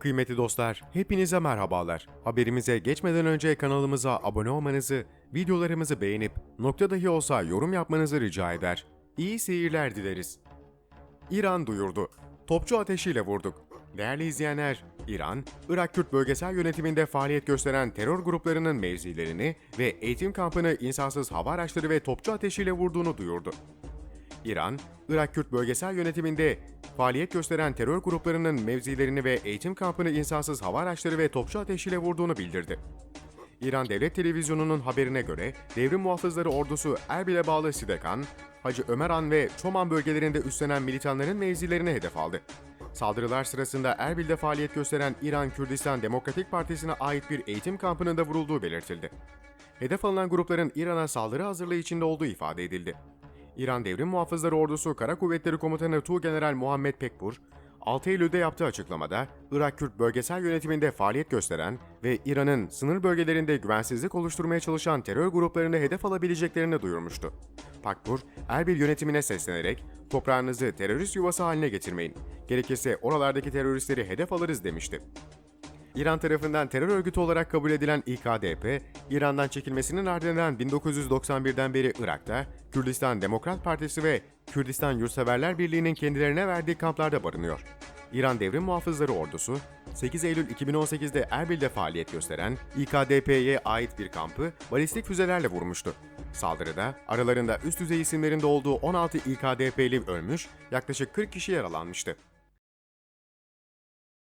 Kıymetli dostlar, hepinize merhabalar. Haberimize geçmeden önce kanalımıza abone olmanızı, videolarımızı beğenip nokta dahi olsa yorum yapmanızı rica eder. İyi seyirler dileriz. İran duyurdu. Topçu ateşiyle vurduk. Değerli izleyenler, İran, Irak Kürt bölgesel yönetiminde faaliyet gösteren terör gruplarının mevzilerini ve eğitim kampını insansız hava araçları ve topçu ateşiyle vurduğunu duyurdu. İran, Irak Kürt bölgesel yönetiminde faaliyet gösteren terör gruplarının mevzilerini ve eğitim kampını insansız hava araçları ve topçu ateşiyle vurduğunu bildirdi. İran Devlet Televizyonu'nun haberine göre devrim muhafızları ordusu Erbil'e bağlı Sidekan, Hacı Ömeran ve Çoman bölgelerinde üstlenen militanların mevzilerini hedef aldı. Saldırılar sırasında Erbil'de faaliyet gösteren İran Kürdistan Demokratik Partisi'ne ait bir eğitim kampının da vurulduğu belirtildi. Hedef alınan grupların İran'a saldırı hazırlığı içinde olduğu ifade edildi. İran Devrim Muhafızları Ordusu Kara Kuvvetleri Komutanı Tuğgeneral Muhammed Pekpur, 6 Eylül'de yaptığı açıklamada, Irak Kürt bölgesel yönetiminde faaliyet gösteren ve İran'ın sınır bölgelerinde güvensizlik oluşturmaya çalışan terör gruplarını hedef alabileceklerini duyurmuştu. Pakpur, Erbil yönetimine seslenerek, toprağınızı terörist yuvası haline getirmeyin, gerekirse oralardaki teröristleri hedef alırız demişti. İran tarafından terör örgütü olarak kabul edilen İKDP, İran'dan çekilmesinin ardından 1991'den beri Irak'ta, Kürdistan Demokrat Partisi ve Kürdistan Yurtseverler Birliği'nin kendilerine verdiği kamplarda barınıyor. İran Devrim Muhafızları Ordusu, 8 Eylül 2018'de Erbil'de faaliyet gösteren İKDP'ye ait bir kampı balistik füzelerle vurmuştu. Saldırıda aralarında üst düzey isimlerinde olduğu 16 İKDP'li ölmüş, yaklaşık 40 kişi yaralanmıştı.